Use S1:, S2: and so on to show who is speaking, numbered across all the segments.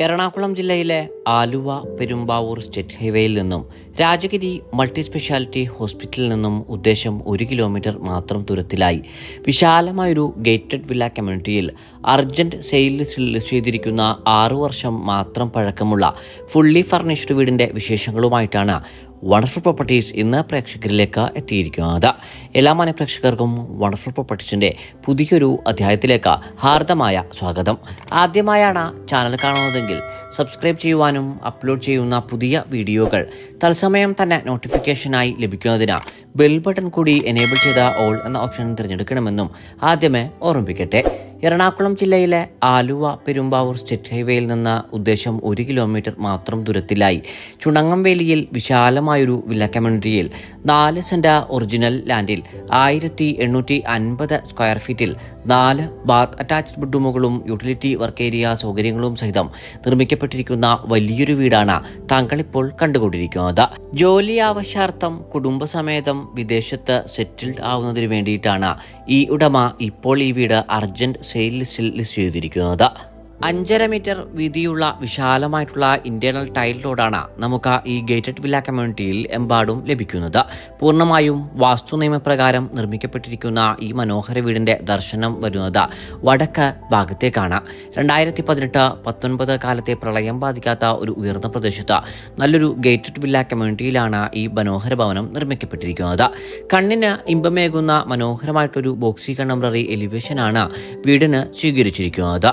S1: എറണാകുളം ജില്ലയിലെ ആലുവ പെരുമ്പാവൂർ സ്റ്റേറ്റ് ഹൈവേയിൽ നിന്നും രാജഗിരി മൾട്ടി സ്പെഷ്യാലിറ്റി ഹോസ്പിറ്റലിൽ നിന്നും ഉദ്ദേശം ഒരു കിലോമീറ്റർ മാത്രം ദൂരത്തിലായി. വിശാലമായൊരു ഗേറ്റഡ് വില്ല കമ്മ്യൂണിറ്റിയിൽ അർജന്റ് സെയിൽ ചെയ്തിരിക്കുന്ന ആറു വർഷം മാത്രം പഴക്കമുള്ള ഫുള്ളി ഫർണിഷ്ഡ് വീടിന്റെ വിശേഷങ്ങളുമായിട്ടാണ് വണ്ടർഫുൾ പ്രോപ്പർട്ടീസ് ഇന്ന് പ്രേക്ഷകരിലേക്ക് എത്തിയിരിക്കുന്നത് എല്ലാ മാന്യ പ്രേക്ഷകർക്കും വണ്ടർഫുൾ പ്രോപ്പർട്ടീസിന്റെ പുതിയൊരു അധ്യായത്തിലേക്ക് ഹാർദമായ സ്വാഗതം. ആദ്യമായാണ് ചാനൽ കാണുന്നതെങ്കിൽ സബ്സ്ക്രൈബ് ചെയ്യുവാനും അപ്ലോഡ് ചെയ്യുന്ന പുതിയ വീഡിയോകൾ തത്സമയം തന്നെ നോട്ടിഫിക്കേഷനായി ലഭിക്കുന്നതിന് ബെൽ ബട്ടൺ കൂടി എനേബിൾ ചെയ്ത ഓൾ എന്ന ഓപ്ഷൻ തിരഞ്ഞെടുക്കണമെന്നും ആദ്യമേ ഓർമ്മിപ്പിക്കട്ടെ. എറണാകുളം ജില്ലയിലെ ആലുവ പെരുമ്പാവൂർ സ്റ്റേറ്റ് ഹൈവേയിൽ നിന്ന് ഉദ്ദേശം ഒരു കിലോമീറ്റർ മാത്രം ദൂരത്തിലായി. ചുണങ്ങംവേലിയിൽ വിശാലമായൊരു വില്ല കമ്മ്യൂണിറ്റിയിൽ നാല് സെന്റ ഒറിജിനൽ ലാൻഡിൽ ആയിരത്തി എണ്ണൂറ്റി അൻപത് സ്ക്വയർ ഫീറ്റിൽ നാല് ബാത്ത് അറ്റാച്ച്ഡ് ബെഡ്റൂമുകളും യൂട്ടിലിറ്റി വർക്ക് ഏരിയ സൗകര്യങ്ങളും സഹിതം നിർമ്മിക്കപ്പെട്ടിരിക്കുന്ന വലിയൊരു വീടാണ് താങ്കളിപ്പോൾ കണ്ടുകൊണ്ടിരിക്കുന്നത്. ജോലി ആവശ്യാർത്ഥം കുടുംബസമേതം വിദേശത്ത് സെറ്റിൽഡ് ആവുന്നതിന് വേണ്ടിയിട്ടാണ് ഈ ഉടമ ഇപ്പോൾ ഈ വീട് അർജന്റ് സെയിൽ ലിസ്റ്റിൽ ലിസ്റ്റ് ചെയ്തിരിക്കുന്നത്. അഞ്ചര മീറ്റർ വീതിയുള്ള വിശാലമായിട്ടുള്ള ഇന്റേണൽ ടൈൽ റോഡാണ് നമുക്ക് ഈ ഗേറ്റഡ് വില്ല കമ്മ്യൂണിറ്റിയിൽ എമ്പാടും ലഭിക്കുന്നത്. പൂർണമായും വാസ്തു നിയമപ്രകാരം നിർമ്മിക്കപ്പെട്ടിരിക്കുന്ന ഈ മനോഹര വീടിന്റെ ദർശനം വരുന്നത് വടക്ക് ഭാഗത്തേക്കാണ്. രണ്ടായിരത്തി പതിനെട്ട് പത്തൊൻപത് കാലത്തെ പ്രളയം ബാധിക്കാത്ത ഒരു ഉയർന്ന പ്രദേശത്ത് നല്ലൊരു ഗേറ്റഡ് വില്ല കമ്മ്യൂണിറ്റിയിലാണ് ഈ മനോഹര ഭവനം നിർമ്മിക്കപ്പെട്ടിരിക്കുന്നത്. കണ്ണിന് ഇമ്പമേകുന്ന മനോഹരമായിട്ടൊരു ബോക്സി കണ്ടംപററി എലിവേഷനാണ് വീടിന് സ്വീകരിച്ചിരിക്കുന്നത്.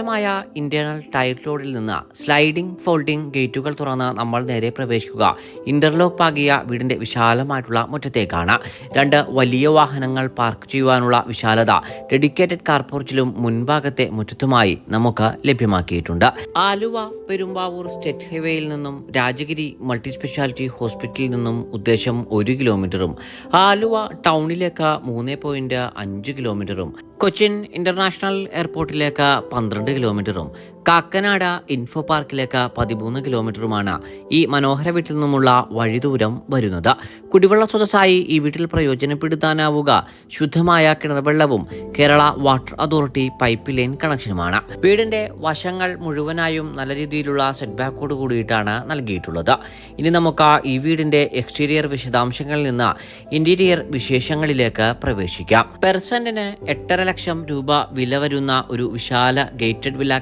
S1: വിശാലമായ ഇന്റേണൽ റോഡിൽ നിന്ന് സ്ലൈഡിംഗ് ഫോൾഡിംഗ് ഗേറ്റുകൾ തുറന്ന് നമ്മൾ നേരെ പ്രവേശിക്കുക. ഇന്റർലോക്ക് പാകിയ വീടിന്റെ വിശാലമായിട്ടുള്ള മുറ്റത്തേക്കാണ്. രണ്ട് വലിയ വാഹനങ്ങൾ പാർക്ക് ചെയ്യുവാനുള്ള വിശാലത. ഡെഡിക്കേറ്റഡ് കാർപോർച്ചിലും മുൻഭാഗത്തെ മുറ്റത്തുമായി നമുക്ക് ലഭ്യമാക്കിയിട്ടുണ്ട്. ആലുവ പെരുമ്പാവൂർ സ്റ്റേറ്റ് ഹൈവേയിൽ നിന്നും രാജഗിരി മൾട്ടി സ്പെഷ്യാലിറ്റി ഹോസ്പിറ്റലിൽ നിന്നും ഉദ്ദേശം ഒരു കിലോമീറ്ററും ആലുവ ടൗണിലേക്ക് മൂന്ന് പോയിന്റ് അഞ്ച് കിലോമീറ്ററും കൊച്ചിൻ ഇന്റർനാഷണൽ എയർപോർട്ടിലേക്ക് പന്ത്രണ്ട് കിലോമീറ്ററും കാക്കനാട് ഇൻഫോ പാർക്കിലേക്ക് പതിമൂന്ന് കിലോമീറ്ററുമാണ് ഈ മനോഹര വീട്ടിൽ നിന്നുമുള്ള വഴിദൂരം വരുന്നത്. കുടിവെള്ള സ്രോതസ്സായി ഈ വീട്ടിൽ പ്രയോജനപ്പെടുത്താനാവുക. ശുദ്ധമായ കിണർവെള്ളവും Kerala water authority pipe line കണക്ഷനുമാണ് വീടിന്റെ വശങ്ങൾ മുഴുവനായും നല്ല രീതിയിലുള്ള സെറ്റ് ബാക്കോട് കൂടിയിട്ടാണ് നൽകിയിട്ടുള്ളത്. ഇനി നമുക്ക് ഈ വീടിന്റെ എക്സ്റ്റീരിയർ വിശദാംശങ്ങളിൽ നിന്ന് ഇന്റീരിയർ വിശേഷങ്ങളിലേക്ക് പ്രവേശിക്കാം. പെർസെന്റിന് എട്ടര ലക്ഷം രൂപ വില വരുന്ന ഒരു വിശാല ഗേറ്റഡ് വില്ല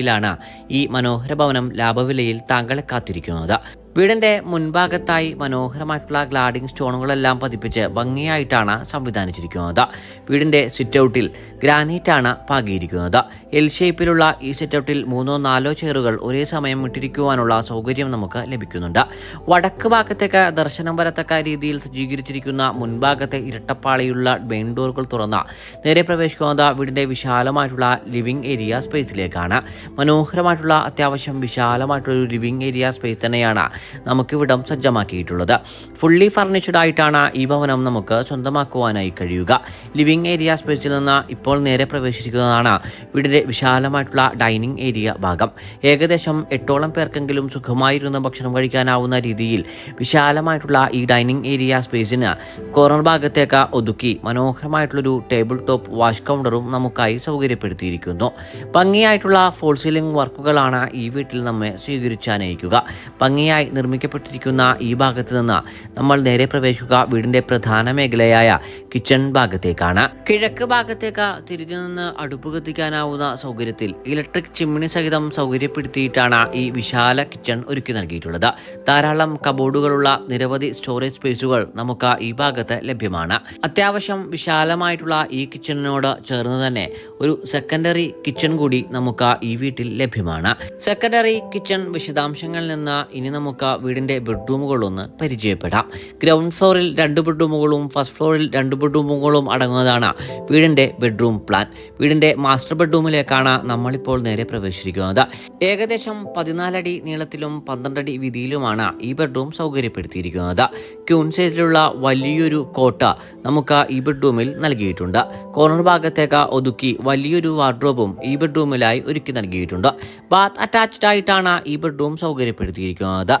S1: കമ്മ്യൂണിറ്റിയിലാണ് ഈ മനോഹര ഭവനം ലാഭവിലയിൽ താങ്കളെ കാത്തിരിക്കുന്നത്. വീടിന്റെ മുൻഭാഗത്തായി മനോഹരമായിട്ടുള്ള ഗ്ലാഡിംഗ് സ്റ്റോണുകളെല്ലാം പതിപ്പിച്ച് ഭംഗിയായിട്ടാണ് സംവിധാനിച്ചിരിക്കുന്നത്. വീടിന്റെ സിറ്റൗട്ടിൽ ഗ്രാനൈറ്റ് ആണ് പാകിയിരിക്കുന്നത്. എൽ ഷേപ്പിലുള്ള ഈ സിറ്റൗട്ടിൽ മൂന്നോ നാലോ ചെയറുകൾ ഒരേ സമയം ഇട്ടിരിക്കുവാനുള്ള സൗകര്യം നമുക്ക് ലഭിക്കുന്നുണ്ട്. വടക്ക് ഭാഗത്തേക്ക് ദർശനം വരത്തക്ക രീതിയിൽ സജ്ജീകരിച്ചിരിക്കുന്ന മുൻഭാഗത്തെ ഇരട്ടപ്പാളിയുള്ള മെയിൻ ഡോറുകൾ തുറന്ന നേരെ പ്രവേശിക്കുന്നത് വീടിന്റെ വിശാലമായിട്ടുള്ള ലിവിംഗ് ഏരിയ സ്പേസിലേക്കാണ് മനോഹരമായിട്ടുള്ള അത്യാവശ്യം വിശാലമായിട്ടുള്ള ഒരു ലിവിംഗ് ഏരിയ സ്പേസ് തന്നെയാണ് നമുക്കിവിടം സജ്ജമാക്കിയിട്ടുള്ളത്. ഫുള്ളി ഫർണിഷ്ഡ് ആയിട്ടാണ് ഈ ഭവനം നമുക്ക് സ്വന്തമാക്കുവാനായി കഴിയുക. ലിവിംഗ് ഏരിയ സ്പേസിൽ നിന്ന് ഇപ്പോൾ നേരെ പ്രവേശിക്കുന്നതാണ് വീടിന്റെ വിശാലമായിട്ടുള്ള ഡൈനിങ് ഏരിയ ഭാഗം. ഏകദേശം എട്ടോളം പേർക്കെങ്കിലും സുഖമായിരുന്ന ഭക്ഷണം കഴിക്കാനാവുന്ന രീതിയിൽ വിശാലമായിട്ടുള്ള ഈ ഡൈനിങ് ഏരിയ സ്പേസിന് കോർണർ ഭാഗത്തേക്ക് ഒതുക്കി മനോഹരമായിട്ടുള്ളൊരു ടേബിൾ ടോപ്പ് വാഷ് കൗണ്ടറും നമുക്കായി സൗകര്യപ്പെടുത്തിയിരിക്കുന്നു. ഭംഗിയായിട്ടുള്ള ഫോൾ സീലിംഗ് വർക്കുകളാണ് ഈ വീട്ടിൽ നമ്മെ സ്വീകരിച്ചാനയിക്കുക ഭംഗിയായി നിർമ്മിക്കപ്പെട്ടിരിക്കുന്ന ഈ ഭാഗത്ത് നിന്ന് നമ്മൾ നേരെ പ്രവേശിക്കുക വീടിന്റെ പ്രധാന മേഖലയായ കിച്ചൺ ഭാഗത്തേക്കാണ്. കിഴക്ക് ഭാഗത്തേക്ക് തിരിഞ്ഞു നിന്ന് അടുപ്പ് കത്തിക്കാനാവുന്ന സൗകര്യത്തിൽ ഇലക്ട്രിക് ചിമ്മിണി സഹിതം സൗകര്യപ്പെടുത്തിയിട്ടാണ് ഈ വിശാല കിച്ചൺ ഒരുക്കി നൽകിയിട്ടുള്ളത്. ധാരാളം കബോർഡുകളുള്ള നിരവധി സ്റ്റോറേജ് സ്പേസുകൾ നമുക്ക് ഈ ഭാഗത്ത് ലഭ്യമാണ്. അത്യാവശ്യം വിശാലമായിട്ടുള്ള ഈ കിച്ചണിനോട് ചേർന്ന് തന്നെ ഒരു സെക്കൻഡറി കിച്ചൺ കൂടി നമുക്ക് ഈ വീട്ടിൽ ലഭ്യമാണ്. സെക്കൻഡറി കിച്ചൺ വിശദാംശങ്ങളിൽ നിന്ന് ഇനി നമുക്ക് വീടിന്റെ ബെഡ്റൂമുകളൊന്ന് പരിചയപ്പെടാം. ഗ്രൗണ്ട് ഫ്ലോറിൽ രണ്ട് ബെഡ്റൂമുകളും ഫസ്റ്റ് ഫ്ലോറിൽ രണ്ട് ബെഡ്റൂമുകളും അടങ്ങുന്നതാണ് വീടിന്റെ ബെഡ്റൂം പ്ലാൻ. വീടിന്റെ മാസ്റ്റർ ബെഡ്റൂമിലേക്കാണ് നമ്മളിപ്പോൾ നേരെ പ്രവേശിച്ചിരിക്കുന്നത്. ഏകദേശം പതിനാലടി നീളത്തിലും പന്ത്രണ്ടടി വീതിയിലുമാണ് ഈ ബെഡ്റൂം സൗകര്യപ്പെടുത്തിയിരിക്കുന്നത്. ക്യൂൺ സൈഡിലുള്ള വലിയൊരു കോട്ട നമുക്ക് ഈ ബെഡ്റൂമിൽ നൽകിയിട്ടുണ്ട്. കോർണർ ഭാഗത്തേക്ക് ഒതുക്കി വലിയൊരു വാർഡ്രോബും ഈ ബെഡ്റൂമിലായി ഒരുക്കി നൽകിയിട്ടുണ്ട്. ബാത്ത് അറ്റാച്ച്ഡ് ആയിട്ടാണ് ഈ ബെഡ്റൂം സൗകര്യപ്പെടുത്തിയിരിക്കുന്നത്.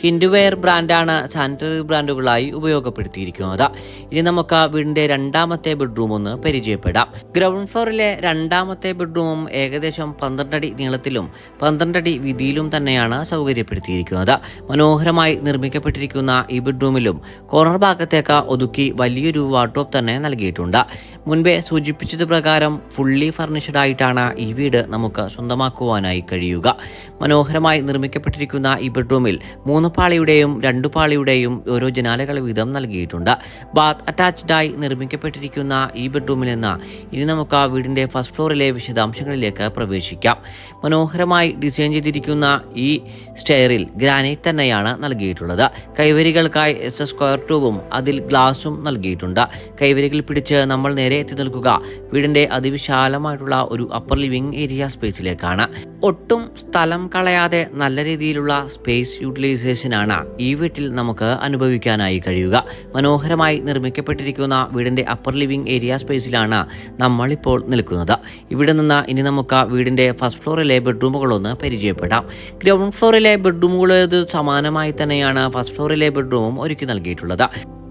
S1: ഹിൻഡുവെയർ ബ്രാൻഡാണ് സാനിറ്ററി ബ്രാൻഡുകളായി ഉപയോഗപ്പെടുത്തിയിരിക്കുന്നത്. ഇനി നമുക്ക് വീടിന്റെ രണ്ടാമത്തെ ബെഡ്റൂം ഒന്ന് പരിചയപ്പെടാം. ഗ്രൗണ്ട് ഫ്ലോറിലെ രണ്ടാമത്തെ ബെഡ്റൂമും ഏകദേശം പന്ത്രണ്ടടി നീളത്തിലും പന്ത്രണ്ടടി വീതിയിലും തന്നെയാണ് സൗകര്യപ്പെടുത്തിയിരിക്കുന്നത്. മനോഹരമായി നിർമ്മിക്കപ്പെട്ടിരിക്കുന്ന ഈ ബെഡ്റൂമിലും കോർണർ ഭാഗത്തേക്ക് ഒതുക്കി വലിയൊരു വാർഡ്രോബ് തന്നെ നൽകിയിട്ടുണ്ട്. മുൻപേ സൂചിപ്പിച്ചത് പ്രകാരം ഫുള്ളി ഫർണിഷ്ഡ് ആയിട്ടാണ് ഈ വീട് നമുക്ക് സ്വന്തമാക്കുവാനായി കഴിയുക. മനോഹരമായി നിർമ്മിക്കപ്പെട്ടിരിക്കുന്ന ഈ ബെഡ്റൂമിൽ മൂന്ന് പാളിയുടെയും രണ്ടു പാളിയുടെയും ഓരോ ജനാലകൾ വീതം നൽകിയിട്ടുണ്ട്. ബാത്ത് അറ്റാച്ച്ഡായി നിർമ്മിക്കപ്പെട്ടിരിക്കുന്ന ഈ ബെഡ്റൂമിൽ നിന്ന് ഇനി നമുക്ക് ആ വീടിന്റെ ഫസ്റ്റ് ഫ്ലോറിലെ വിശദാംശങ്ങളിലേക്ക് പ്രവേശിക്കാം. മനോഹരമായി ഡിസൈൻ ചെയ്തിരിക്കുന്ന ഈ സ്റ്റെയറിൽ ഗ്രാനൈറ്റ് തന്നെയാണ് നൽകിയിട്ടുള്ളത്. കൈവരികൾക്കായി എസ് എസ് സ്ക്വയർ ട്യൂബും അതിൽ ഗ്ലാസും നൽകിയിട്ടുണ്ട്. കൈവരികൾ പിടിച്ച് നമ്മൾ നേരെ എത്തി നിൽക്കുക വീടിന്റെ അതിവിശാലമായിട്ടുള്ള ഒരു അപ്പർ ലിവിംഗ് ഏരിയ സ്പേസിലേക്കാണ് ഒട്ടും സ്ഥലം കളയാതെ നല്ല രീതിയിലുള്ള സ്പേസ് യൂട്ടിലൈസേഷനാണ് ഈ വീട്ടിൽ നമുക്ക് അനുഭവിക്കാനായി കഴിയുക. മനോഹരമായി നിർമ്മിക്കപ്പെട്ടിരിക്കുന്ന വീടിന്റെ അപ്പർ ലിവിംഗ് ഏരിയ സ്പേസിലാണ് നമ്മളിപ്പോൾ നിൽക്കുന്നത്. ഇവിടെ നിന്ന് ഇനി നമുക്ക് വീടിന്റെ ഫസ്റ്റ് ഫ്ലോറിലെ ബെഡ്റൂമുകളൊന്ന് പരിചയപ്പെടാം. ഗ്രൗണ്ട് ഫ്ലോറിലെ ബെഡ്റൂമുകളേത് സമാനമായി തന്നെയാണ് ഫസ്റ്റ് ഫ്ലോറിലെ ബെഡ്റൂമും ഒരുക്കി നൽകിയിട്ടുള്ളത്.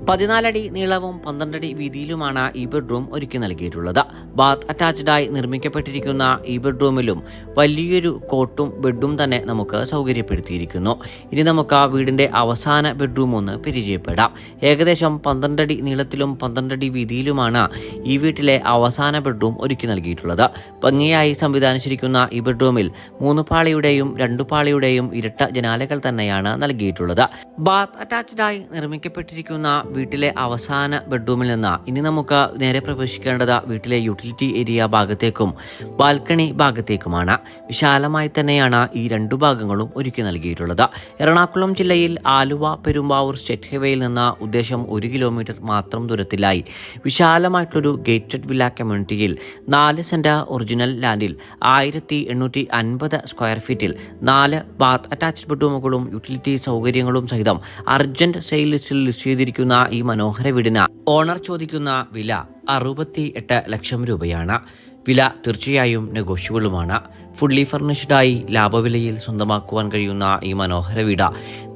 S1: പതിനാലടി നീളവും പന്ത്രണ്ടടി വീതിയിലുമാണ് ഈ ബെഡ്റൂം ഒരുക്കി നൽകിയിട്ടുള്ളത്. ബാത്ത് അറ്റാച്ച്ഡായി നിർമ്മിക്കപ്പെട്ടിരിക്കുന്ന ഈ ബെഡ്റൂമിലും വലിയൊരു കോട്ടും ബെഡും തന്നെ നമുക്ക് സൗകര്യപ്പെടുത്തിയിരിക്കുന്നു. ഇനി നമുക്ക് ആ വീടിന്റെ അവസാന ബെഡ്റൂം ഒന്ന് പരിചയപ്പെടാം. ഏകദേശം പന്ത്രണ്ടടി നീളത്തിലും പന്ത്രണ്ടടി വീതിയിലുമാണ് ഈ വീട്ടിലെ അവസാന ബെഡ്റൂം ഒരുക്കി നൽകിയിട്ടുള്ളത്. ഭംഗിയായി സംവിധാനിച്ചിരിക്കുന്ന ഈ ബെഡ്റൂമിൽ മൂന്ന് പാളിയുടെയും രണ്ടു പാളിയുടെയും ഇരട്ട ജനാലകൾ തന്നെയാണ് നൽകിയിട്ടുള്ളത്. ബാത്ത് അറ്റാച്ച്ഡായി നിർമ്മിക്കപ്പെട്ടിരിക്കുന്ന വീട്ടിലെ അവസാന ബെഡ്റൂമിൽ നിന്ന്. ഇനി നമുക്ക് നേരെ പ്രവേശിക്കേണ്ടത് വീട്ടിലെ യൂട്ടിലിറ്റി ഏരിയ ഭാഗത്തേക്കും ബാൽക്കണി ഭാഗത്തേക്കുമാണ്. വിശാലമായി തന്നെയാണ് ഈ രണ്ടു ഭാഗങ്ങളും ഒരുക്കി നൽകിയിട്ടുള്ളത്. എറണാകുളം ജില്ലയിൽ ആലുവ പെരുമ്പാവൂർ സ്റ്റേറ്റ് ഹൈവേയിൽ നിന്ന് ഉദ്ദേശം ഒരു കിലോമീറ്റർ മാത്രം ദൂരത്തിലായി. വിശാലമായിട്ടുള്ളൊരു ഗേറ്റഡ് വില്ല കമ്മ്യൂണിറ്റിയിൽ നാല് സെന്റ് ഒറിജിനൽ ലാൻഡിൽ ആയിരത്തി എണ്ണൂറ്റി അൻപത് സ്ക്വയർ ഫീറ്റിൽ നാല് ബാത്ത് അറ്റാച്ച്ഡ് ബെഡ്റൂമുകളും യൂട്ടിലിറ്റി സൗകര്യങ്ങളും സഹിതം അർജന്റ് സെയിൽ ലിസ്റ്റിൽ ലിസ്റ്റ് ചെയ്തിരിക്കുന്ന ഈ മനോഹര വീടിന് ഓണർ ചോദിക്കുന്ന വില അറുപത്തി എട്ട് ലക്ഷം രൂപയാണ്. വില തീർച്ചയായും നെഗോഷ്യബിളുമാണ്. ഫുള്ളി ഫർണിഷ്ഡായി ലാഭവിലയിൽ സ്വന്തമാക്കുവാൻ കഴിയുന്ന ഈ മനോഹര വീട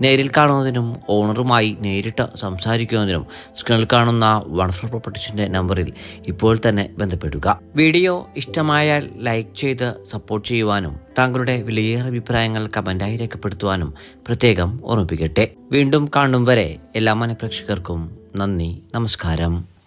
S1: നേരിൽ കാണുന്നതിനും ഓണറുമായി നേരിട്ട് സംസാരിക്കുന്നതിനും സ്ക്രീനിൽ കാണുന്ന വൺഫ്ലോർ പ്രോപ്പർട്ടീസിന്റെ നമ്പറിൽ ഇപ്പോൾ തന്നെ ബന്ധപ്പെടുക. വീഡിയോ ഇഷ്ടമായാൽ ലൈക്ക് ചെയ്ത് സപ്പോർട്ട് ചെയ്യുവാനും താങ്കളുടെ വിലയേറെ അഭിപ്രായങ്ങൾ കമന്റായി രേഖപ്പെടുത്തുവാനും പ്രത്യേകം ഓർമ്മിപ്പിക്കട്ടെ. വീണ്ടും കാണും വരെ എല്ലാ മനപ്രേക്ഷകർക്കും നന്ദി നമസ്കാരം.